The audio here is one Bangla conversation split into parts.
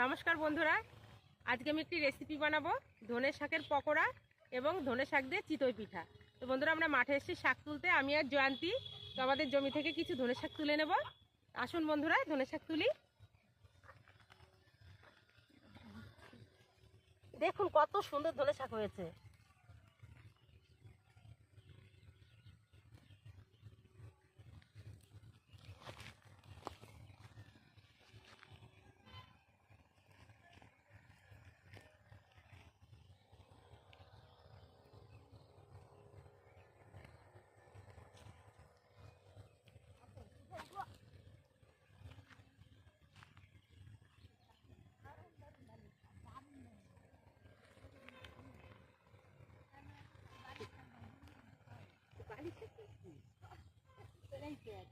নমস্কার বন্ধুরা, আজকে আমি একটি রেসিপি বানাবো, ধনে শাকের পকোড়া এবং ধনে শাক দিয়ে চিতই পিঠা। তো বন্ধুরা, আমরা মাঠে এসেছি শাক তুলতে, আমি আর জয়ন্তী। তো আমাদের জমি থেকে কিছু ধনে শাক তুলে নেব। আসুন বন্ধুরা, ধনে শাক তুলি। দেখুন কত সুন্দর ধনে শাক হয়েছে। It ain't bad.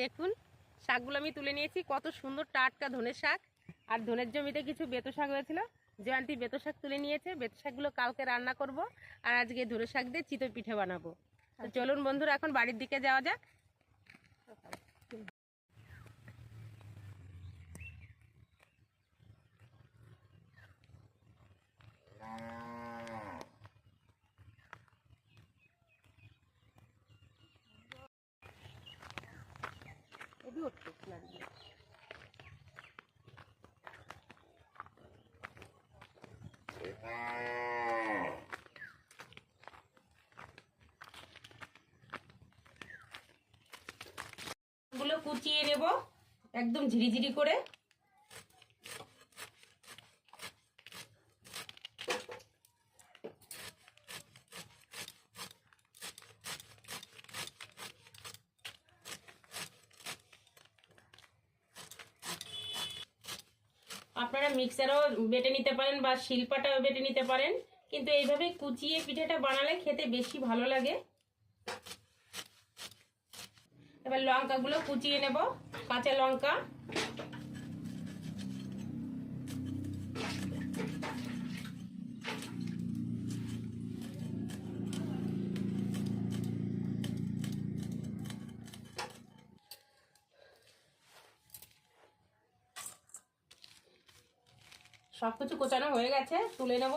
দেখুন, শাকগুলো আমি তুলে নিয়েছি। কত সুন্দর টাটকা ধনে শাক। আর ধনের জমিতে কিছু বেতো শাক হয়েছিল। জয়ন্তী বেতো শাক তুলে নিয়েছে, বেতো শাকগুলো কালকে রান্না করব। আর আজকে ধরে শাক দিয়ে চিতই পিঠে বানাবো। চলুন বন্ধুরা, এখন বাড়ির দিকে যাওয়া যাক। গুলো কুচিয়ে নেব একদম ঝিরিঝিরি করে। মিক্সারও বেটে নিতে পারেন বা শিল্পাটাও বেটে নিতে পারেন। কিন্তু এইভাবে কুচিয়ে পিঠাটা বানালে খেতে বেশি ভালো লাগে। এবার লঙ্কাগুলো কুচিয়ে নেব, কাঁচা লঙ্কা। সব কিছু কোচানো হয়ে গেছে তুলে নেব।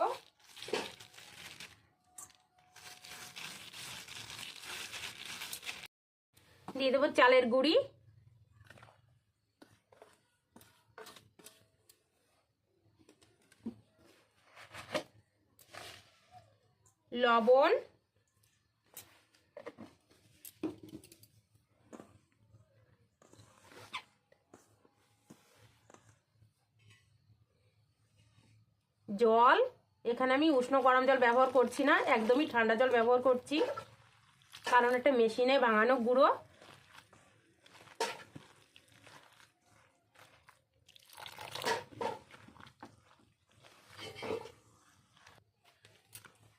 দিয়ে দেবো চালের গুঁড়ি। লবণ। জল, এখানে আমি উষ্ণ গরম জল ব্যবহার করছি না, একদমই ঠান্ডা জল ব্যবহার করছি। কারণ একটা মেশিনে ভাঙানো গুঁড়ো।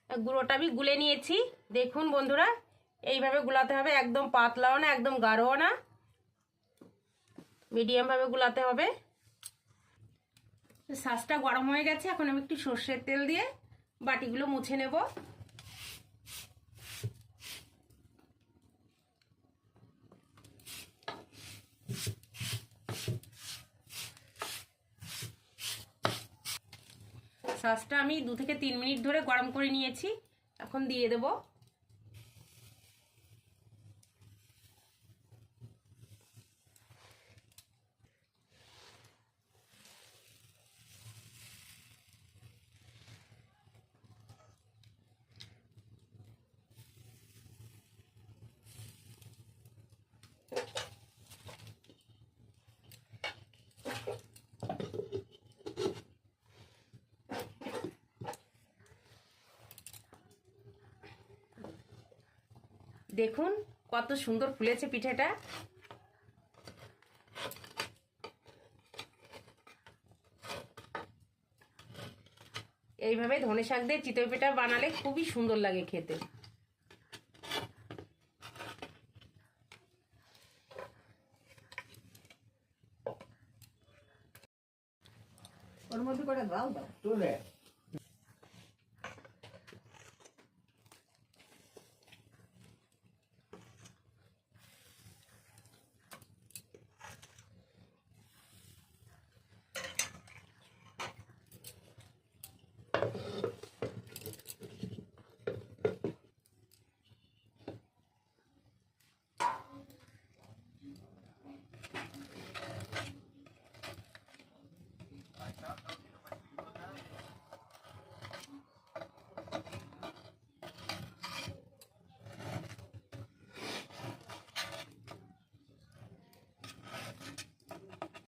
গুঁড়োটা আমি গুলে নিয়েছি। দেখুন বন্ধুরা, এইভাবে গুলাতে হবে, একদম পাতলাও না, একদম গাঢ়ও না। মিডিয়ামভাবে গুলাতে হবে। শাঁসটা গরম হয়ে গেছে, এখন আমি একটু সর্ষের তেল দিয়ে বাটিগুলো মুছে নেব। সসটা আমি দু থেকে তিন মিনিট ধরে গরম করে নিয়েছি, এখন দিয়ে দেব। দেখুন কত সুন্দর ফুলেছে পিঠেটা। এইভাবে ধনে শাক দিয়ে চিতই পিঠা বানালে খুবই সুন্দর লাগে খেতে। ওর মধ্যে করে দাও দাও। তুলে।